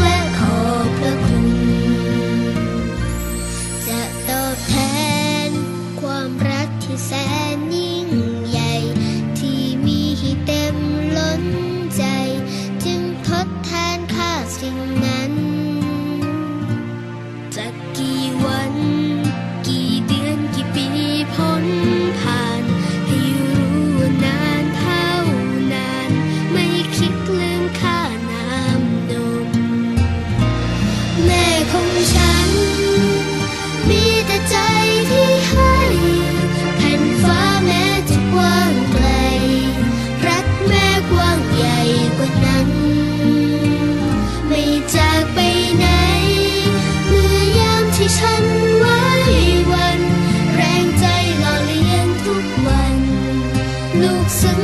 went home. ของฉัน มีแต่ใจที่ให้แผ่นฟ้าแม้จะกว้างไกล รักแม่กว้างใหญ่กว่านั้น ไม่จากไปไหนเมื่อยามที่ฉันไว้วนแรงใจหล่อเลี้ยงทุกวัน ลูกซึ้ง